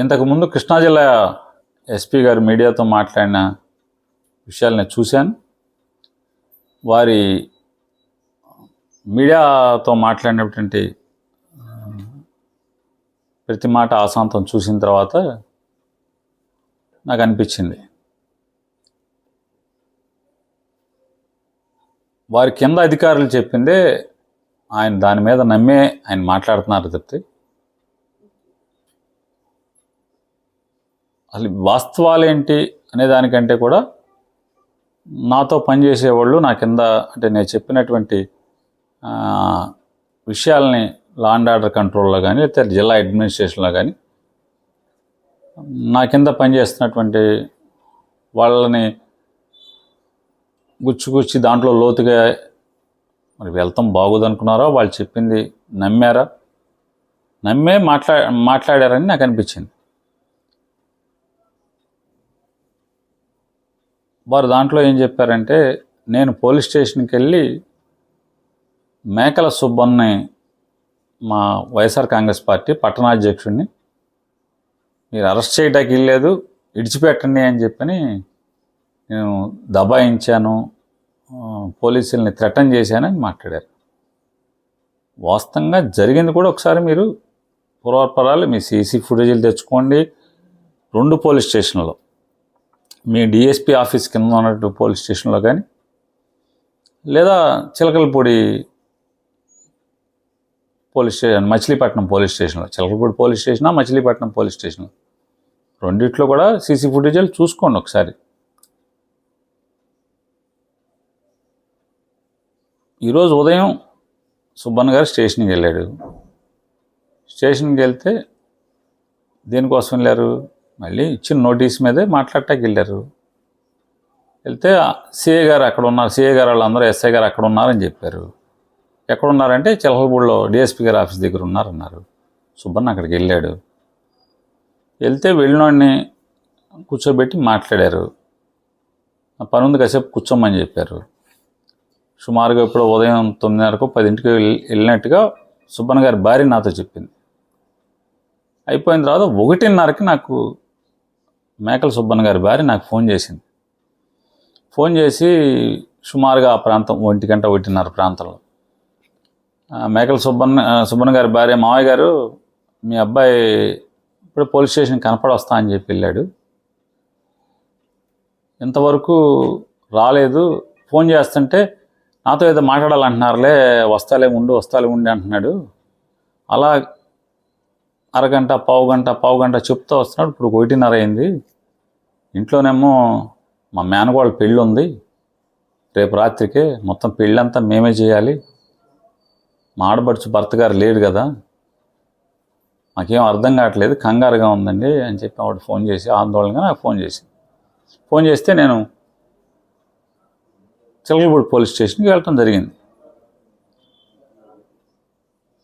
ఇంతకుముందు కృష్ణా జిల్లా ఎస్పీ గారు మీడియాతో మాట్లాడిన విషయాలు నేను చూశాను. వారి మీడియాతో మాట్లాడినటువంటి ప్రతి మాట ఆశాంతం చూసిన తర్వాత నాకు అనిపించింది. వారి కింద అధికారులు చెప్పిందే ఆయన దాని మీద నమ్మే ఆయన మాట్లాడుతున్నారు తప్పితే అసలు వాస్తవాలేంటి అనే దానికంటే కూడా నాతో పనిచేసేవాళ్ళు నా కింద అంటే నేను చెప్పినటువంటి విషయాలని విషయాల్ని లా అండ్ ఆర్డర్ కంట్రోల్లో కానీ లేకపోతే జిల్లా అడ్మినిస్ట్రేషన్లో కానీ నా కింద పనిచేస్తున్నటువంటి వాళ్ళని గుచ్చిగుచ్చి దాంట్లో లోతుగా మరి వెళ్తాం బాగోదనుకున్నారో వాళ్ళు చెప్పింది నమ్మారా? నమ్మే మాట్లా మాట్లాడారని నాకు అనిపించింది. వారు దాంట్లో ఏం చెప్పారంటే నేను పోలీస్ స్టేషన్కి వెళ్ళి మేకల సుబ్బన్ని మా వైఎస్ఆర్ కాంగ్రెస్ పార్టీ పట్టణాధ్యక్షుడిని మీరు అరెస్ట్ చేయడానికి వెళ్ళలేదు ఇడిచిపెట్టండి అని చెప్పని నేను దబాయించాను పోలీసుల్ని థ్రెటన్ చేశానని మాట్లాడారు. వాస్తవంగా జరిగింది కూడా ఒకసారి మీరు పూర్వపరాలు మీ సీసీ ఫుటేజీలు తెచ్చుకోండి రెండు పోలీస్ స్టేషన్లో. మీ డిఎస్పి ఆఫీస్ కింద ఉన్నట్టు పోలీస్ స్టేషన్లో కానీ లేదా Chilakalapudi police station Machilipatnam police స్టేషన్లో చిలకలపూడి పోలీస్ స్టేషనా మచిలీపట్నం పోలీస్ స్టేషన్లో? రెండిట్లో కూడా సీసీ ఫుటేజీలు చూసుకోండి ఒకసారి. ఈరోజు ఉదయం సుబ్బన్న గారు స్టేషన్కి వెళ్ళాడు. స్టేషన్కి వెళ్తే దేనికోసం వెళ్ళారు? మళ్ళీ ఇచ్చిన నోటీస్ మీదే మాట్లాడటానికి వెళ్ళారు. వెళ్తే సిఏ గారు అక్కడ ఉన్నారు సిఏ గారు వాళ్ళందరూ ఎస్ఐ గారు అక్కడ ఉన్నారని చెప్పారు. ఎక్కడ ఉన్నారంటే చిలకలపూడిలో డిఎస్పీ గారి ఆఫీస్ దగ్గర ఉన్నారన్నారు. సుబ్బన్న అక్కడికి వెళ్ళాడు. వెళ్తే వెళ్ళినోడిని కూర్చోబెట్టి మాట్లాడారు. ఆ పని ఉంది కాసేపు కూర్చోమని చెప్పారు. సుమారుగా ఇప్పుడు ఉదయం తొమ్మిదిన్నరకు పదింటికి వెళ్ళి- వెళ్ళినట్టుగా సుబ్బన్న గారి భార్య నాతో చెప్పింది. అయిపోయిన తర్వాత ఒకటిన్నరకి నాకు మేకల సుబ్బన్న గారి భార్య నాకు ఫోన్ చేసింది. ఫోన్ చేసి సుమారుగా ఆ ప్రాంతం ఒంటి గంట ఒకటిన్నర ప్రాంతంలో. మేకల సుబ్బన్న సుబ్బన్న గారి భార్య మావయ్య గారు మీ అబ్బాయి ఇప్పుడు పోలీస్ స్టేషన్ కనపడొస్తా అని చెప్పి వెళ్ళాడు. ఇంతవరకు రాలేదు. ఫోన్ చేస్తుంటే నాతో ఏదో మాట్లాడాలంటున్నారులే వస్తాలే ఉండు వస్తాలే ఉండి అంటున్నాడు. అలా అరగంట పావు గంట పావు గంట చెప్తూ వస్తున్నాడు. ఇప్పుడు ఒకటిన్నర అయింది. ఇంట్లోనేమో మా మేనగోళ్ళ పెళ్ళి ఉంది రేపు రాత్రికే మొత్తం పెళ్ళంతా మేమే చేయాలి. మా ఆడబడుచు భర్త గారు లేడు కదా. మాకేం అర్థం కావట్లేదు. కంగారుగా ఉందండి అని చెప్పి ఆవిడ ఫోన్ చేసి ఆందోళనగా నాకు ఫోన్ చేసి ఫోన్ చేస్తే నేను చిలకలపూడి పోలీస్ స్టేషన్కి వెళ్ళటం జరిగింది.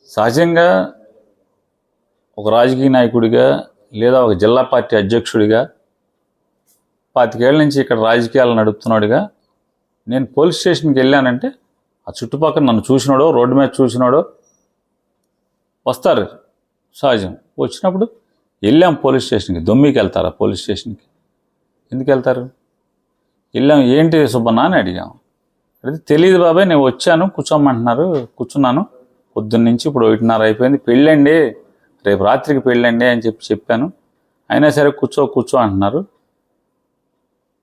సహజంగా ఒక రాజకీయ నాయకుడిగా లేదా ఒక జిల్లా పార్టీ అధ్యక్షుడిగా పాతికేళ్ళ నుంచి ఇక్కడ రాజకీయాలు నడుపుతున్నాడుగా. నేను పోలీస్ స్టేషన్కి వెళ్ళానంటే ఆ చుట్టుపక్కల నన్ను చూసినాడో రోడ్డు మీద చూసినాడో. వస్తారు సహజం. వచ్చినప్పుడు వెళ్ళాం పోలీస్ స్టేషన్కి. దొమ్మికి వెళ్తారా పోలీస్ స్టేషన్కి? ఎందుకు వెళ్తారు? వెళ్ళాం ఏంటి సుబ్బన్న? అని అడిగాం. అడిగితే తెలియదు బాబాయ్ నేను వచ్చాను కూర్చోమంటున్నారు కూర్చున్నాను. పొద్దున్న నుంచి ఇప్పుడు ఒకటిన్నర అయిపోయింది. పెళ్ళండి రేపు రాత్రికి పెళ్ళండి అని చెప్పి చెప్పాను. అయినా సరే కూర్చో కూర్చో అంటున్నారు.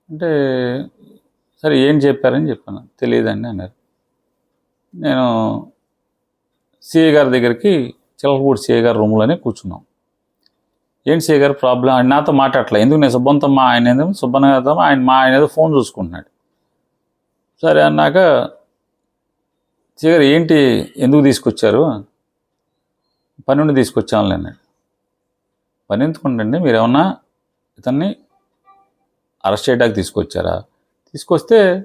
అంటే సరే ఏం చెప్పారని చెప్పాను. తెలియదండి అన్నారు. నేను సిఏ గారి దగ్గరికి చిలకపూడి సిఏ గారి రూమ్లోనే కూర్చున్నాం. ఏంటి సిఏ గారు ప్రాబ్లం ఆయన నాతో మాట్లాడలే ఎందుకు నేను సుబ్బంతో మా ఆయన ఏదో సుబ్బన్న గారితో ఆయన మా ఆయన ఏదో ఫోన్ చూసుకుంటున్నాడు. సరే అన్నాక సిఏ గారు ఏంటి? ఎందుకు తీసుకొచ్చారు? పని నుండి తీసుకొచ్చానులే అన్నాడు. పని ఎందుకుంటండి మీరు ఏమన్నా ఇతన్ని అరెస్ట్ చేయడానికి తీసుకొచ్చారా? తీసుకొస్తే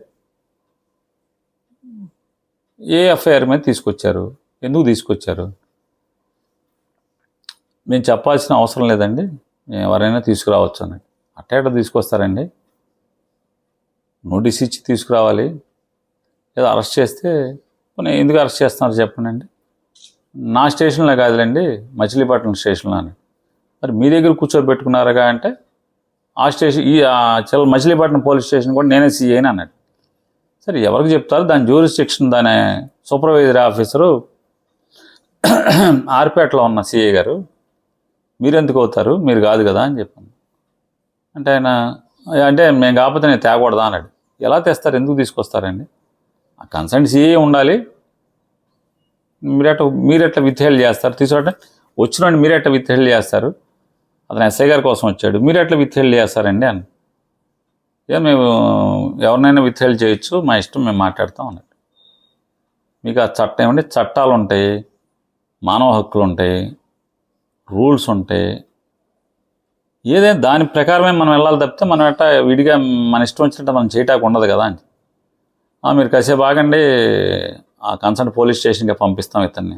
ఏ ఎఫ్ఐఆర్ మీద తీసుకొచ్చారు? ఎందుకు తీసుకొచ్చారు? మేము చెప్పాల్సిన అవసరం లేదండి. ఎవరైనా తీసుకురావచ్చు అని. అట్టేట తీసుకొస్తారండి. నోటీస్ ఇచ్చి తీసుకురావాలి. లేదా అరెస్ట్ చేస్తే ఎందుకు అరెస్ట్ చేస్తున్నారు చెప్పండి అండి నా స్టేషన్లో కాదులేండి మచిలీపట్నం స్టేషన్లో అని. మరి మీ దగ్గర కూర్చోబెట్టుకున్నారుగా అంటే ఆ స్టేషన్ ఈ ఆ చిల మచిలీపట్నం పోలీస్ స్టేషన్ కూడా నేనే సీఏ అని అన్నాడు. సరే ఎవరికి చెప్తారు? దాని జ్యూరిస్టిక్షన్ దాని సూపర్వైజర్ ఆఫీసరు ఆర్పేటలో ఉన్న సీఏ గారు మీరు ఎందుకు అవుతారు? మీరు కాదు కదా అని చెప్పాను. అంటే ఆయన అంటే మేము కాకపోతే నేను తేకూడదా అన్నాడు. ఎలా తెస్తారు? ఎందుకు తీసుకొస్తారండి? ఆ కన్సల్ట్ సీఏ ఉండాలి. మీరెట్ట మీరెట్లా విత్హెల్డ్ చేస్తారు? తీసుకుంటే వచ్చినండి మీరెట్లా విత్హెల్డ్ చేస్తారు? అతను ఎస్ఐ గారి కోసం వచ్చాడు. మీరు ఎట్లా విత్హెల్డ్ చేస్తారండి అని. ఏ మేము ఎవరినైనా విత్హెల్డ్ చేయొచ్చు మా ఇష్టం మేము మాట్లాడతాం అన్నట్టు మీకు ఆ చట్టం ఏమంటే చట్టాలు ఉంటాయి మానవ హక్కులు ఉంటాయి రూల్స్ ఉంటాయి. ఏదైనా దాని ప్రకారమే మనం వెళ్ళాలి తప్పితే మనం ఎట్టా విడిగా మన ఇష్టం వచ్చినట్టు మనం చేయటానికి ఉండదు కదా అని. మీరు కాసేపు ఆగండి ఆ కన్సర్న్ పోలీస్ స్టేషన్కి పంపిస్తాం ఇతన్ని.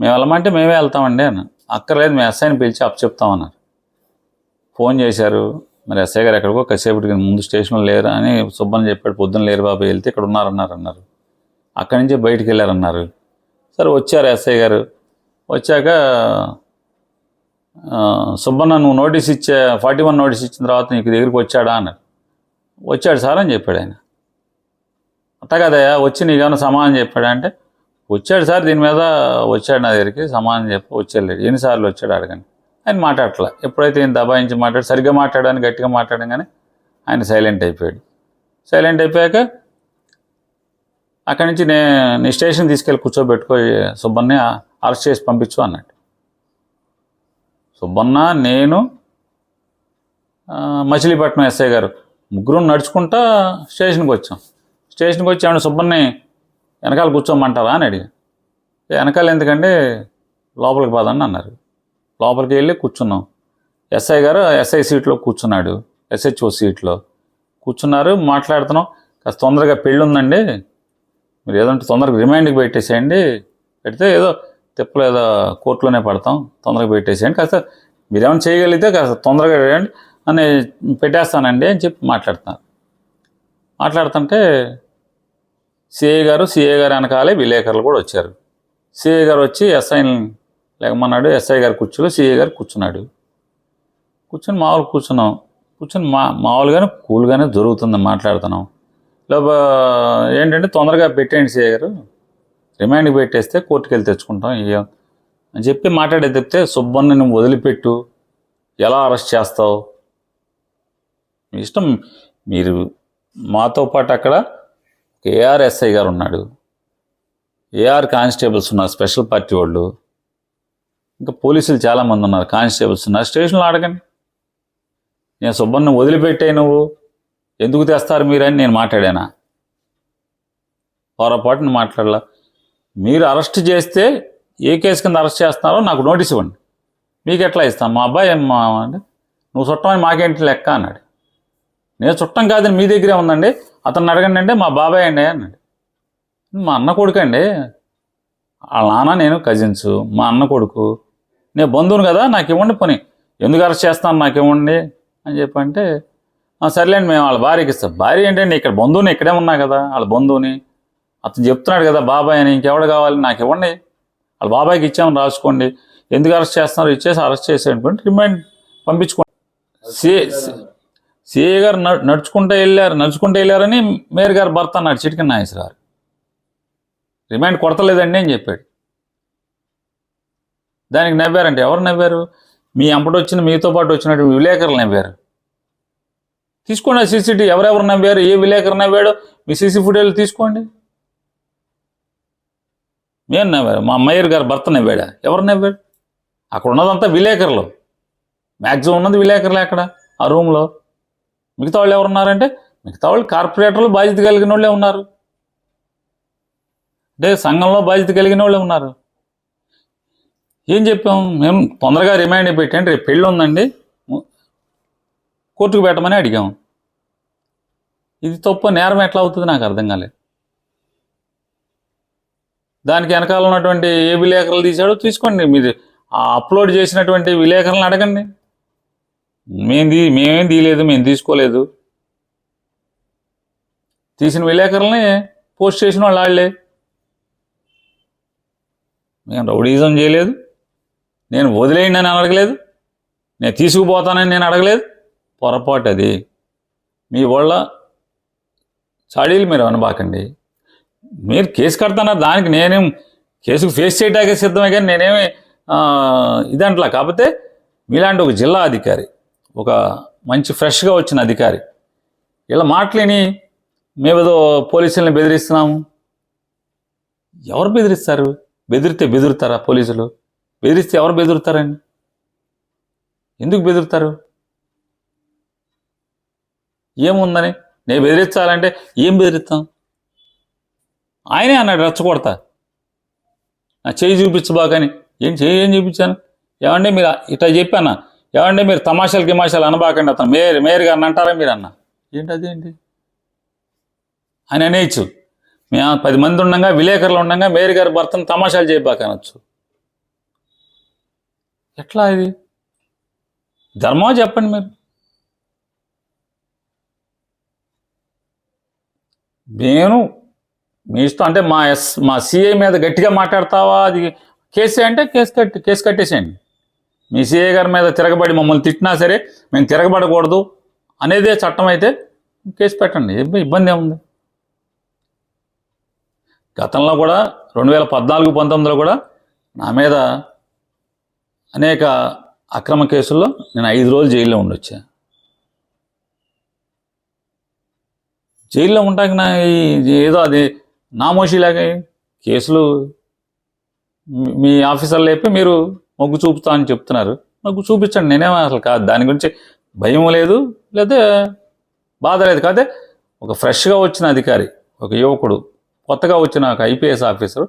మేము వెళ్ళమంటే మేమే వెళ్తామండి అని అక్కర్లేదు మీ ఎస్ఐని పిలిచి అప్ చెప్తామన్నారు. ఫోన్ చేశారు మరి ఎస్ఐ గారు ఎక్కడికో కాసేపటికి ముందు స్టేషన్లో లేరు అని సుబ్బని చెప్పాడు పొద్దున్న లేరు బాబు వెళ్తే ఇక్కడ ఉన్నారన్నారు అన్నారు. అక్కడి నుంచి బయటికి వెళ్ళారన్నారు. సరే వచ్చారు ఎస్ఐ గారు. వచ్చాక సుబ్బన్న నువ్వు నోటీస్ ఇచ్చే ఫార్టీ వన్ నోటీస్ ఇచ్చిన తర్వాత నీకు దగ్గరికి వచ్చాడా? అన్నారు. వచ్చాడు సార్ అని చెప్పాడు ఆయన. అట్ట వచ్చి నీకేమైనా సమాధానం చెప్పాడా? అంటే వచ్చాడు సార్ దీని మీద వచ్చాడు నా దగ్గరికి సమాధానం చెప్పి వచ్చేళ్ళాడు ఎన్నిసార్లు వచ్చాడు అడగండి. ఆయన మాట్లాడట్లా. ఎప్పుడైతే ఈయన దబాయించి మాట్లాడు సరిగ్గా మాట్లాడని గట్టిగా మాట్లాడగానే ఆయన సైలెంట్ అయిపోయాడు. సైలెంట్ అయిపోయాక అక్కడి నుంచి నే నీ స్టేషన్ తీసుకెళ్ళి కూర్చోబెట్టుకో సుబ్బన్ని అరెస్ట్ చేసి పంపించు అన్నాడు. సుబ్బన్న నేను మచిలీపట్నం ఎస్ఐ గారు ముగ్గురు నడుచుకుంటా స్టేషన్కి వచ్చాం. స్టేషన్కి వచ్చి ఏమన్నా సుబ్బన్ని వెనకాల కూర్చోమంటారా అని అడిగాను వెనకాల ఎందుకంటే లోపలికి పదండి అన్నారు. లోపలికి వెళ్ళి కూర్చున్నాం. ఎస్ఐ గారు ఎస్ఐ సీట్లో కూర్చున్నాడు. ఎస్హెచ్ఓ సీట్లో. కూర్చున్నారు మాట్లాడుతున్నాం. కాస్త తొందరగా పెళ్ళి ఉందండి. మీరు ఏదంటే తొందరగా రిమైండ్కి పెట్టేసేయండి. పెడితే ఏదో తిప్పలు ఏదో కోర్టులోనే పడతాం. తొందరగా పెట్టేసేయండి. కాస్త మీరేమైనా చేయగలిగితే కాస్త తొందరగా వేయండి అని పెట్టేస్తానండి అని చెప్పి మాట్లాడుతున్నారు. మాట్లాడుతుంటే సిఐ గారు సిఐ గారు వెనకాలే విలేకరులు కూడా వచ్చారు. సిఐ గారు వచ్చి ఎస్ఐ లేకమన్నాడు ఎస్ఐ గారు కూర్చోలో సిఐ గారు కూర్చున్నాడు. కూర్చొని మామూలు కూర్చున్నాం. కూర్చొని మా మామూలుగానే కూల్గానే జరుగుతుంది మాట్లాడుతున్నాం. లేకపో ఏంటంటే తొందరగా పెట్టేయండి సిఐ గారు. రిమాండ్కి పెట్టేస్తే కోర్టుకి వెళ్ళి తెచ్చుకుంటాం ఏం అని చెప్పి మాట్లాడే చెప్తే సుబ్బన్ని నువ్వు వదిలిపెట్టు. ఎలా అరెస్ట్ చేస్తావు? మీ ఇష్టం మీరు మాతో పాటు అక్కడ ఏఆర్ఎస్ఐ గారు ఉన్నాడు. ఏఆర్ కానిస్టేబుల్స్ ఉన్నారు స్పెషల్ పార్టీ వాళ్ళు. ఇంకా పోలీసులు చాలామంది ఉన్నారు కానిస్టేబుల్స్ ఉన్నారు. స్టేషన్లో అడగండి నేను సుబ్బన్ని వదిలిపెట్టే నువ్వు. ఎందుకు తెస్తారు మీరని నేను మాట్లాడానా? పొరపాటును మాట్లాడలా. మీరు అరెస్ట్ చేస్తే ఏ కేసు కింద అరెస్ట్ చేస్తున్నారో నాకు నోటీస్ ఇవ్వండి. మీకు ఎట్లా ఇస్తాను మా అబ్బాయి మా అంటే నువ్వు చుట్టమని మాకేంటి లెక్క అన్నాడు. నేను చుట్టం కాదని మీ దగ్గరే ఉందండి. అతను అడగండి అంటే మా బాబాయ్ అండి అన్నాడు. మా అన్న కొడుకు అండి. వాళ్ళ నాన్న నేను కజిన్స్ మా అన్న కొడుకు. నేను బంధువును కదా నాకు ఇవ్వండి పని. ఎందుకు అరెస్ట్ చేస్తాను నాకు ఇవ్వండి అని చెప్పంటే సర్లేండి మేము వాళ్ళ భార్యకి ఇస్తాం. భార్య ఏంటండి? ఇక్కడ బంధువుని ఇక్కడే ఉన్నా కదా వాళ్ళ బంధువుని. అతను చెప్తున్నాడు కదా బాబాయ్ అని ఇంకెవడు కావాలి? నాకు ఇవ్వండి. వాళ్ళ బాబాయ్కి ఇచ్చామని రాసుకోండి. ఎందుకు అరెస్ట్ చేస్తున్నారు? ఇచ్చేసి అరెస్ట్ చేసేయండి రిమైండ్ పంపించుకోండి సి సిఏ గారు నడుచుకుంటూ వెళ్ళారు నడుచుకుంటూ వెళ్ళారని మేయర్ గారు భర్త అన్నాడు చిటికన్ నాగేశ్వరరావు రిమైండ్ కొడతలేదండి అని చెప్పాడు. దానికి నవ్వారంటే ఎవరు నవ్వారు? మీ అంపటి వచ్చిన మీతో పాటు వచ్చినటువంటి విలేకరులు నవ్వారు. తీసుకోండి ఆ సీసీటీవీ ఎవరెవరు నవ్వారు? ఏ విలేకరు నవ్వాడు? మీ సీసీ ఫుటేజ్ తీసుకోండి. మేము నవ్వారు. మా అమ్మయ్యర్ గారు భర్త నవ్వాడా? ఎవరు నవ్వాడు? అక్కడ ఉన్నదంతా విలేకరులు. మ్యాక్సిమం ఉన్నది విలేకరులే అక్కడ ఆ రూమ్లో. మిగతా వాళ్ళు ఎవరు ఉన్నారంటే మిగతా వాళ్ళు కార్పొరేటర్లు బాధ్యత కలిగిన వాళ్ళే ఉన్నారు. అంటే సంఘంలో బాధ్యత కలిగిన వాళ్ళే ఉన్నారు. ఏం చెప్పాం? మేము తొందరగా రిమైండ్ పెట్టండి రేపు పెళ్ళి ఉందండి. కోర్టుకు పెట్టమని అడిగాం. ఇది తప్ప నేరం ఎట్లా అవుతుంది నాకు అర్థం కాలేదు. దానికి వెనకాల ఉన్నటువంటి ఏ విలేకరులు తీశాడో తీసుకోండి. మీరు అప్లోడ్ చేసినటువంటి విలేకరులను అడగండి. మేము తీ మేమేం తీయలేదు మేము తీసుకోలేదు. తీసిన విలేకరులని పోస్ట్ చేసిన వాళ్ళు వాళ్ళే మేము రౌడీజం చేయలేదు. నేను వదిలేయండి అని అడగలేదు. నేను తీసుకుపోతానని నేను అడగలేదు. పొరపాటు అది. మీ వాళ్ళ చాడీలు మీరు అనబాకండి. మీరు కేసు కడతాన? దానికి నేనేం కేసుకు ఫేస్ చేయడానికి సిద్ధమే కానీ నేనేమి ఇదంట్లా. కాకపోతే మీలాంటి ఒక జిల్లా అధికారి ఒక మంచి ఫ్రెష్గా వచ్చిన అధికారి. ఇలా మాటలేని మేమేదో పోలీసుల్ని బెదిరిస్తున్నాము. ఎవరు బెదిరిస్తారు? బెదిరితే బెదురుతారా పోలీసులు? బెదిరిస్తే ఎవరు బెదురుతారండి? ఎందుకు బెదురుతారు? ఏముందని? నేను బెదిరించాలంటే ఏం బెదిరిస్తాం? ఆయనే అన్నాడు రెచ్చగొడతా నా చేయి చూపించబాకని ఏం చేయి ఏం చూపించాను? ఏమంటే మీరు ఇట్లా చెప్పానా ఏమండి మీరు తమాషాలు గిమాషాలు అనబాకండి అతను. మేరు మేరు గారిని అంటారా మీరు అన్న ఏంటి? అదేంటి అని అనేయచ్చు మేము పది మంది ఉండగా విలేకరులు ఉండగా మేరు గారి భర్తను తమాషాలు చేయబాక అనొచ్చు ఎట్లా ఇది? ధర్మం చెప్పండి మీరు. నేను మీ ఇష్టం అంటే మా ఎస్ మా సిఐ మీద గట్టిగా మాట్లాడతావా? అది కేసే అంటే కేసు కట్టి కేసు కట్టేసేయండి. మీ సీఏ గారి మీద తిరగబడి మమ్మల్ని తిట్టినా సరే మేము తిరగబడకూడదు అనేదే చట్టం అయితే కేసు పెట్టండి. ఇబ్బంది ఏముంది? గతంలో కూడా రెండు వేల పద్నాలుగు పంతొమ్మిదిలో కూడా నా మీద అనేక అక్రమ కేసుల్లో నేను ఐదు రోజులు జైల్లో ఉండొచ్చా? జైల్లో ఉంటాక నా ఈ- ఏదో అది నామోషిలాగా కేసులు మీ- మీ ఆఫీసర్లు చెప్పి మీరు మొగ్గు చూపుతా అని చెప్తున్నారు. మొగ్గు చూపించండి నేనేం అసలు కాదు. దాని గురించి భయం లేదు లేదా బాధ లేదు. కాదే ఒక ఫ్రెష్గా వచ్చిన అధికారి ఒక యువకుడు కొత్తగా వచ్చిన ఒక ఐపీఎస్ ఆఫీసర్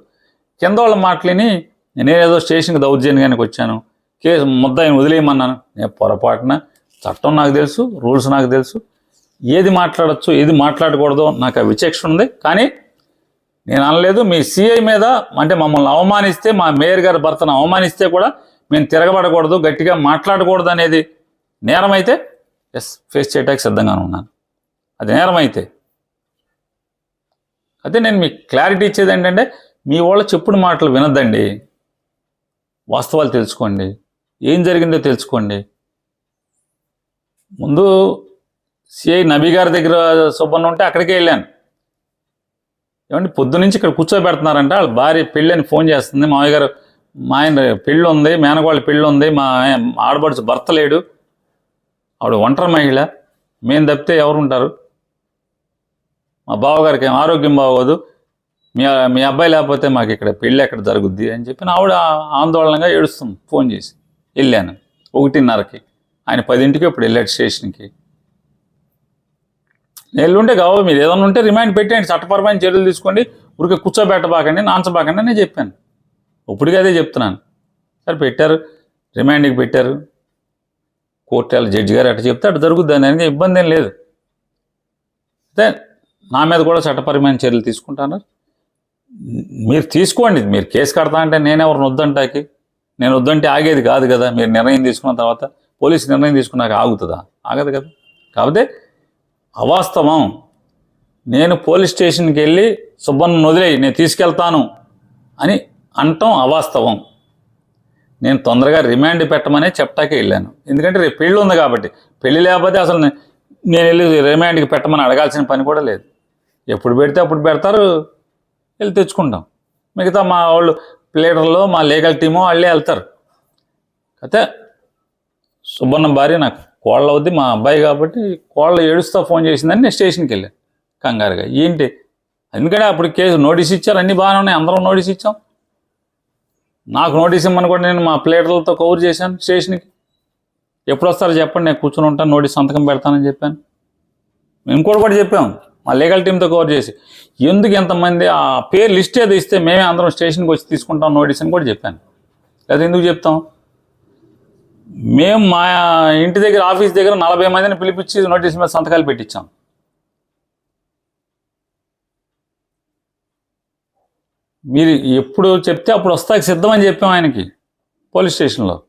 కింద వాళ్ళ మాటలిని నేనేదో స్టేషన్కి దౌర్జన్యానికి వచ్చాను కేసు ముద్దాయిని వదిలేయమన్నాను. నేను పొరపాటున చట్టం నాకు తెలుసు రూల్స్ నాకు తెలుసు. ఏది మాట్లాడచ్చు ఏది మాట్లాడకూడదో నాకు ఆ విచక్షణ ఉంది. కానీ నేను అనలేదు మీ సిఐ మీద అంటే మమ్మల్ని అవమానిస్తే మా మేయర్ గారి భర్తను అవమానిస్తే కూడా మేము తిరగబడకూడదు గట్టిగా మాట్లాడకూడదు అనేది నేరం అయితే ఎస్ ఫేస్ చేయడానికి సిద్ధంగానే ఉన్నాను. అది నేరం అయితే అదే నేను మీకు క్లారిటీ ఇచ్చేది ఏంటంటే మీ వాళ్ళ చెప్పుడు మాటలు వినద్దండి. వాస్తవాలు తెలుసుకోండి. ఏం జరిగిందో తెలుసుకోండి. ముందు సిఐ నబీ గారి దగ్గర సుబ్బన్న ఉంటే అక్కడికే వెళ్ళాను. ఏమంటే పొద్దు నుంచి ఇక్కడ కూర్చోబెడుతున్నారంటే. వాళ్ళ భార్య పెళ్ళి అని ఫోన్ చేస్తుంది. మామయ్య గారు మా ఆయన పెళ్ళి ఉంది మేనగోళ్ళ పెళ్ళి ఉంది మా ఆయన ఆడబడుచు భర్త లేడు. ఆవిడ ఒంటరి మహిళ. మేము తప్పితే ఎవరు ఉంటారు మా బావగారికి ఏం ఆరోగ్యం బాగోదు. మీ మీ అబ్బాయి లేకపోతే మాకు ఇక్కడ పెళ్ళి ఎక్కడ జరుగుద్ది అని చెప్పి ఆవిడ ఆందోళనగా ఏడుస్తుంది. ఫోన్ చేసి. వెళ్ళాను. ఒకటిన్నరకి. ఆయన పదింటికి ఇప్పుడు వెళ్ళాడు స్టేషన్కి. ఎల్లుంటే కావాలి మీరు. ఏదైనా ఉంటే రిమైండ్ పెట్టండి చట్టపరమైన చర్యలు తీసుకోండి. ఊరికే కూర్చోబెట్టబాకండి నాంచబాకండి అని చెప్పాను. ఇప్పటికీ అదే చెప్తున్నాను. సరే పెట్టారు. రిమైండ్కి పెట్టారు. కోర్టు జడ్జి గారు అట్లా చెప్తే అటు జరుగుద్ది దానికి ఇబ్బంది ఏం లేదు. అయితే నా మీద కూడా చట్టపరమైన చర్యలు తీసుకుంటాను. మీరు తీసుకోండి. మీరు కేసు కడతా అంటే నేనెవరిని వద్దంటాకి? నేను వద్దంటే ఆగేది కాదు కదా. మీరు నిర్ణయం తీసుకున్న తర్వాత పోలీసు నిర్ణయం తీసుకున్నాక ఆగుతుందా? ఆగదు కదా. కాకపోతే అవాస్తవం. నేను పోలీస్ స్టేషన్కి వెళ్ళి సుబ్బన్న వదిలేయి నేను తీసుకెళ్తాను అని అంటాం అవాస్తవం. నేను తొందరగా రిమాండ్ పెట్టమనే చెప్టాకే వెళ్ళాను. ఎందుకంటే రేపు పెళ్ళి ఉంది కాబట్టి. పెళ్ళి లేకపోతే అసలు నేను వెళ్ళి రిమాండ్కి పెట్టమని అడగాల్సిన పని కూడా లేదు. ఎప్పుడు పెడితే అప్పుడు పెడతారు. వెళ్ళి తెచ్చుకుంటాం. మిగతా మా వాళ్ళు ప్లేటర్లో మా లీగల్ టీము వాళ్ళే వెళ్తారు. అయితే సుబ్బన్న భార్య నాకు కోళ్ళ అవుద్ది మా అబ్బాయి కాబట్టి కోళ్ళ ఏడుస్తా ఫోన్ చేసిందని నేను స్టేషన్కి వెళ్ళాను కంగారుగా. ఏంటి? ఎందుకంటే అప్పుడు కేసు నోటీస్ ఇచ్చారు అన్నీ బాగానే ఉన్నాయి అందరం నోటీస్ ఇచ్చాం. నాకు నోటీస్ ఇమ్మని కూడా నేను మా ప్లేటర్లతో కవర్ చేశాను స్టేషన్కి. ఎప్పుడు వస్తారో చెప్పండి నేను కూర్చొని ఉంటాను నోటీస్ సంతకం పెడతానని చెప్పాను. మేము కూడా కూడా చెప్పాం మా లీగల్ టీంతో కవర్ చేసి. ఎందుకు ఎంతమంది ఆ పేరు లిస్ట్ ఏదో ఇస్తే మేమే అందరం స్టేషన్కి వచ్చి తీసుకుంటాం నోటీస్ అని కూడా చెప్పాను. లేదా ఎందుకు చెప్తాం? మేము మా ఇంటి దగ్గర ఆఫీస్ దగ్గర నలభై మందిని పిలిపించి నోటీస్ మీద సంతకాలు పెట్టించాం. మీరు ఎప్పుడు చెప్తే అప్పుడు వస్తాకి సిద్ధమని చెప్పాం ఆయనకి పోలీస్ స్టేషన్లో.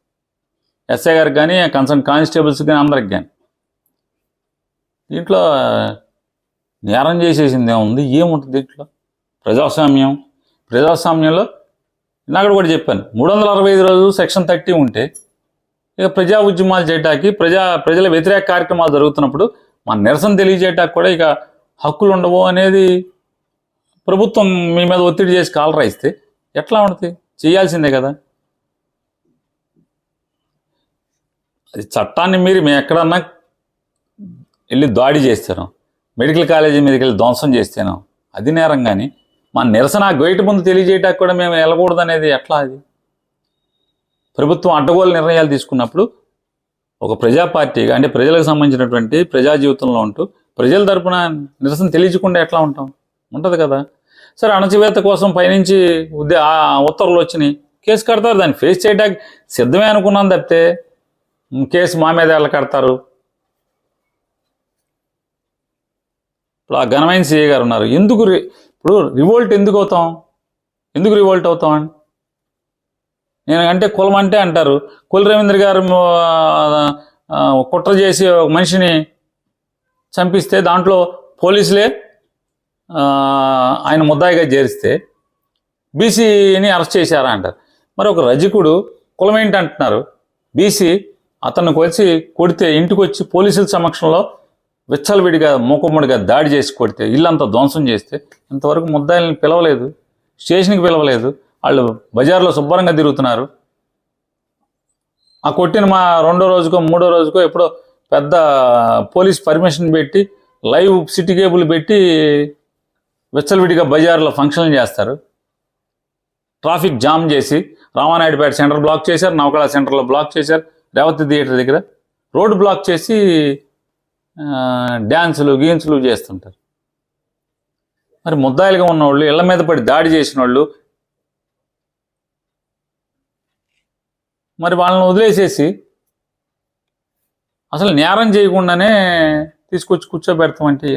ఎస్ఐ గారికి కానీ కన్సర్న్ కానిస్టేబుల్స్ కానీ అందరికి కానీ దీంట్లో నేరం చేసేసింది ఏముంది? ఏముంటుంది దీంట్లో? ప్రజాస్వామ్యం. ప్రజాస్వామ్యంలో ఇందాక కూడా చెప్పాను మూడు వందల అరవై ఐదు రోజులు సెక్షన్ థర్టీ ఉంటే ఇక ప్రజా ఉద్యమాలు చేయటానికి ప్రజా ప్రజల వ్యతిరేక కార్యక్రమాలు జరుగుతున్నప్పుడు మన నిరసన తెలియజేయటానికి కూడా ఇక హక్కులు ఉండవు అనేది ప్రభుత్వం మీ మీద ఒత్తిడి చేసి కాలరాయిస్తే ఎట్లా ఉంటుంది? చేయాల్సిందే కదా. అది చట్టాన్ని మీరు మేము ఎక్కడన్నా వెళ్ళి దాడి చేస్తాను మెడికల్ కాలేజీ మీదకి వెళ్ళి ధ్వంసం చేస్తాను అది నేరం కానీ మా నిరసన గైట్ ముందు తెలియజేయటానికి కూడా మేము వెళ్ళకూడదు అనేది ఎట్లా అది? ప్రభుత్వం అడ్డగోలు నిర్ణయాలు తీసుకున్నప్పుడు ఒక ప్రజా పార్టీగా అంటే ప్రజలకు సంబంధించినటువంటి ప్రజా జీవితంలో ఉంటూ ప్రజల తరపున నిరసన తెలియకుండా ఎట్లా ఉంటాం? ఉంటుంది కదా. సరే అణచివేత కోసం పైనుంచి ఉద్దే ఆ ఉత్తర్వులు వచ్చినాయి. కేసు కడతారు దాన్ని ఫేస్ చేయడానికి సిద్ధమే అనుకున్నాను తప్పితే కేసు మా మీద ఎలా కడతారు? ఇప్పుడు ఆ ఘనమైన సీఏ గారు ఉన్నారు. ఎందుకు రి- ఇప్పుడు రివోల్ట్ ఎందుకు అవుతాం? ఎందుకు రివోల్ట్ అవుతాం? అండి నేను అంటే కులం అంటే అంటారు. కుల రవీంద్ర గారు కుట్ర చేసి ఒక మనిషిని చంపిస్తే దాంట్లో పోలీసులే ఆయన ముద్దాయిగా చేరిస్తే బీసీని అరెస్ట్ చేశారా అంటారు. మరి ఒక రజకుడు కులం ఏంటి అంటున్నారు బీసీ అతన్ని కొలిసి కొడితే ఇంటికి వచ్చి పోలీసుల సమక్షంలో విచ్చలవిడిగా మూకుమ్మడిగా దాడి చేసి కొడితే ఇల్లంతా ధ్వంసం చేస్తే ఇంతవరకు ముద్దాయిల్ని పిలవలేదు స్టేషన్కి పిలవలేదు. వాళ్ళు బజార్లో శుభ్రంగా తిరుగుతున్నారు. ఆ కొట్టిన మా రెండో రోజుకో మూడో రోజుకో ఎప్పుడో పెద్ద పోలీస్ పర్మిషన్ పెట్టి లైవ్ సిటీ కేబుల్ పెట్టి విచ్చలవిడిగా బజార్లో ఫంక్షన్లు చేస్తారు. ట్రాఫిక్ జామ్ చేసి రామానాయుడుపేట సెంటర్ బ్లాక్ చేశారు నవకళ సెంటర్లో బ్లాక్ చేశారు రేవతి థియేటర్ దగ్గర రోడ్డు బ్లాక్ చేసి డ్యాన్సులు గీన్సులు చేస్తుంటారు. మరి ముద్దాయిలుగా ఉన్నవాళ్ళు ఇళ్ళ మీద పడి దాడి చేసిన వాళ్ళు మరి వాళ్ళని వదిలేసేసి అసలు నేరం చేయకుండానే తీసుకొచ్చి కూర్చోబెడతామంటే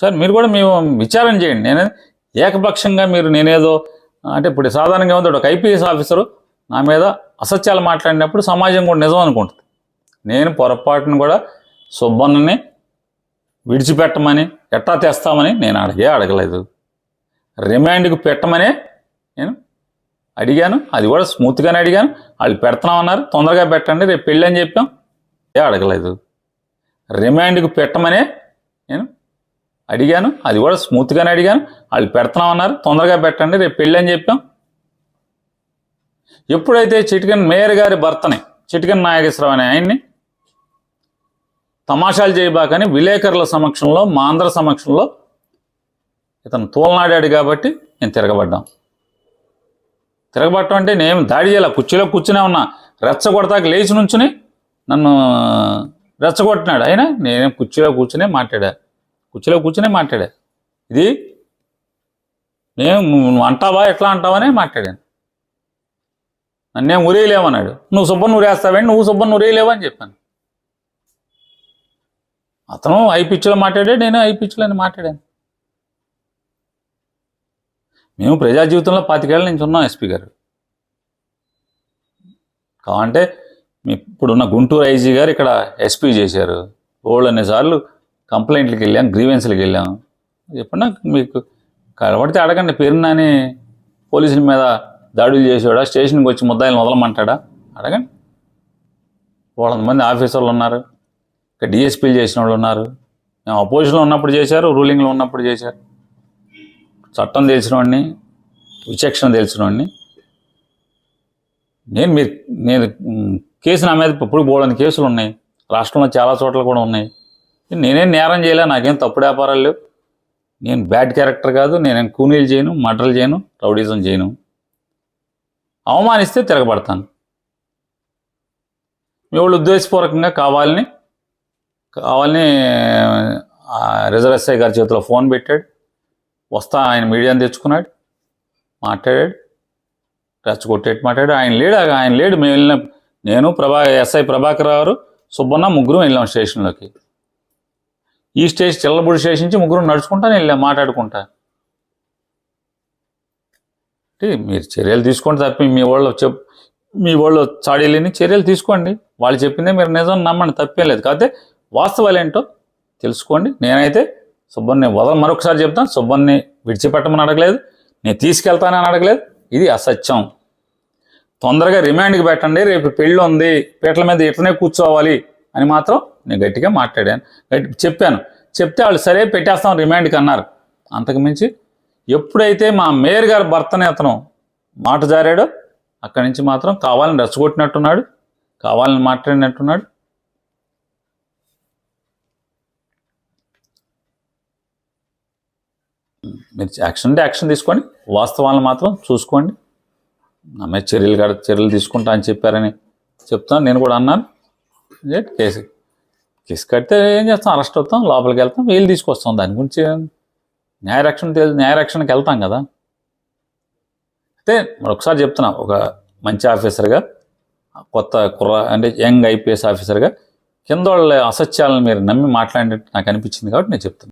సార్ మీరు కూడా మేము విచారణ చేయండి. నేను ఏకపక్షంగా మీరు నేనేదో అంటే ఇప్పుడు సాధారణంగా ఉంది ఒక ఐపీఎస్ ఆఫీసరు నా మీద అసత్యాలు మాట్లాడినప్పుడు సమాజం కూడా నిజం అనుకుంటుంది. నేను పొరపాటును కూడా సుబ్బన్నని విడిచిపెట్టమని ఎట్టా తెస్తామని నేను అడిగే అడగలేదు. రిమాండ్కి పెట్టమనే నేను అడిగాను అది కూడా స్మూత్గానే అడిగాను. వాళ్ళు పెడుతున్నామన్నారు తొందరగా పెట్టండి రేపు పెళ్ళి అని చెప్పాం. ఏ అడగలేదు. రిమాండ్కి పెట్టమనే నేను అడిగాను అది కూడా స్మూత్గానే అడిగాను. వాళ్ళు పెడుతున్నామన్నారు తొందరగా పెట్టండి రేపు పెళ్ళి అని చెప్పాం. ఎప్పుడైతే చిటికన్ మేయర్ గారి భర్తని చిటికన్ నాగేశ్వరరావు అనే ఆయన్ని తమాషాలు చేయబాకని విలేకరుల సమక్షంలో మా అందరి సమక్షంలో ఇతను తోలనాడాడు కాబట్టి నేను తిరగబడ్డాం. తిరగబట్టం అంటే నేను దాడి చేయాల? కుర్చీలో కూర్చునే ఉన్నా. రెచ్చగొడతాక లేచి నుంచుని నన్ను రెచ్చగొట్టినాడు. అయినా నేనేం కుర్చీలో కూర్చునే మాట్లాడా? కుర్చీలో కూర్చునే మాట్లాడా? ఇది నేను నువ్వు అంటావా? ఎట్లా అంటావనే మాట్లాడాను. నన్నేం ఉరేయలేమన్నాడు నువ్వు సుబ్బన్ ఉరేస్తావేంటి నువ్వు సుబ్బన్ ఉరేయలేవా అని చెప్పాను. అతను ఐ పిచ్చిలో మాట్లాడాడు నేను ఐ పిచ్చిలో అని మాట్లాడాను. మేము ప్రజా జీవితంలో పాతికేళ్ళ నుంచి ఉన్నాం ఎస్పీ గారు. కావంటే ఇప్పుడున్న గుంటూరు ఐజీ గారు ఇక్కడ ఎస్పీ చేశారు. ఓళ్ళు అన్నిసార్లు కంప్లైంట్లకు వెళ్ళాం గ్రీవెన్స్లకు వెళ్ళాం. చెప్పండి మీకు కలబడితే అడగండి పెరినాని పోలీసుల మీద దాడులు చేసేవాడా స్టేషన్కి వచ్చి ముద్దాయిలు మొదలమంటాడా? అడగండి. వాళ్ళ మంది ఆఫీసర్లు ఉన్నారు ఇక్కడ డిఎస్పీలు చేసిన వాళ్ళు ఉన్నారు. మేము అపోజిషన్లో ఉన్నప్పుడు చేశారు రూలింగ్లో ఉన్నప్పుడు చేశారు. చట్టం తెలిసిన వాడిని విచక్షణ తెలిసిన వాడిని నేను మీరు నేను కేసు నా మీద ఇప్పుడు పోవడానికి కేసులు ఉన్నాయి. రాష్ట్రంలో చాలా చోట్ల కూడా ఉన్నాయి. నేనేం నేరం చేయలే నాకేం తప్పుడు వ్యాపారాలు లేవు. నేను బ్యాడ్ క్యారెక్టర్ కాదు నేనేం కూనీలు చేయను మర్డర్లు చేయను రౌడీజం చేయను. అవమానిస్తే తిరగబడతాను. మీ వాళ్ళు ఉద్దేశపూర్వకంగా కావాలని కావాలని రిజర్వ్ ఎస్ఐ గారి చేతిలో ఫోన్ పెట్టాడు. వస్తా ఆయన మీడియాని తెచ్చుకున్నాడు మాట్లాడాడు రెచ్చగొట్టేట్టు మాట్లాడాడు. ఆయన లేడు ఆయన లేడు. మేము వెళ్ళిన నేను ప్రభా ఎస్ఐ ప్రభాకర్ గారు సుబ్బన్న ముగ్గురు వెళ్ళాం స్టేషన్లోకి. ఈ స్టేషన్ చిల్లబుడి స్టేషన్ నుంచి ముగ్గురు నడుచుకుంటా వెళ్ళాం మాట్లాడుకుంటా. మీరు చర్యలు తీసుకోండి తప్పి మీ వాళ్ళు చెప్ మీ వాళ్ళు చాడీలేని చర్యలు తీసుకోండి. వాళ్ళు చెప్పిందే మీరు నిజం నమ్మండి తప్పేం లేదు. కాకపోతే వాస్తవాలు ఏంటో తెలుసుకోండి. నేనైతే సుబ్బన్ని వదల మరొకసారి చెప్తాను సుబ్బన్ని విడిచిపెట్టమని అడగలేదు నేను తీసుకెళ్తానని అడగలేదు. ఇది అసత్యం. తొందరగా రిమాండ్కి పెట్టండి రేపు పెళ్ళి ఉంది పీటల మీద ఇట్లనే కూర్చోవాలి అని మాత్రం నేను గట్టిగా మాట్లాడాను. చెప్పాను. చెప్తే వాళ్ళు సరే పెట్టేస్తాం రిమాండ్కి అన్నారు. అంతకుమించి ఎప్పుడైతే మా మేయర్ గారి భర్తనే అతను మాట జారాడో అక్కడి నుంచి మాత్రం కావాలని రెచ్చగొట్టినట్టున్నాడు కావాలని మాట్లాడినట్టున్నాడు మీరు యాక్షన్ అంటే యాక్షన్ తీసుకోండి. వాస్తవాలను మాత్రం చూసుకోండి. నా చర్యలు కడ చర్యలు తీసుకుంటా అని చెప్పారని చెప్తాను. నేను కూడా అన్నాను. కేసు? కేసు కడితే ఏం చేస్తాం? అరెస్ట్ అవుతాం లోపలికి వెళ్తాం వీళ్ళు తీసుకొస్తాం. దాని గురించి న్యాయరక్షణ న్యాయరక్షణకి వెళ్తాం కదా. అయితే మరి ఒకసారి చెప్తున్నా ఒక మంచి ఆఫీసర్గా కొత్త కుర్ర అంటే యంగ్ ఐపీఎస్ ఆఫీసర్గా కింద వాళ్ళ అసత్యాలను మీరు నమ్మి మాట్లాడినట్టు నాకు అనిపించింది కాబట్టి నేను చెప్తున్నాను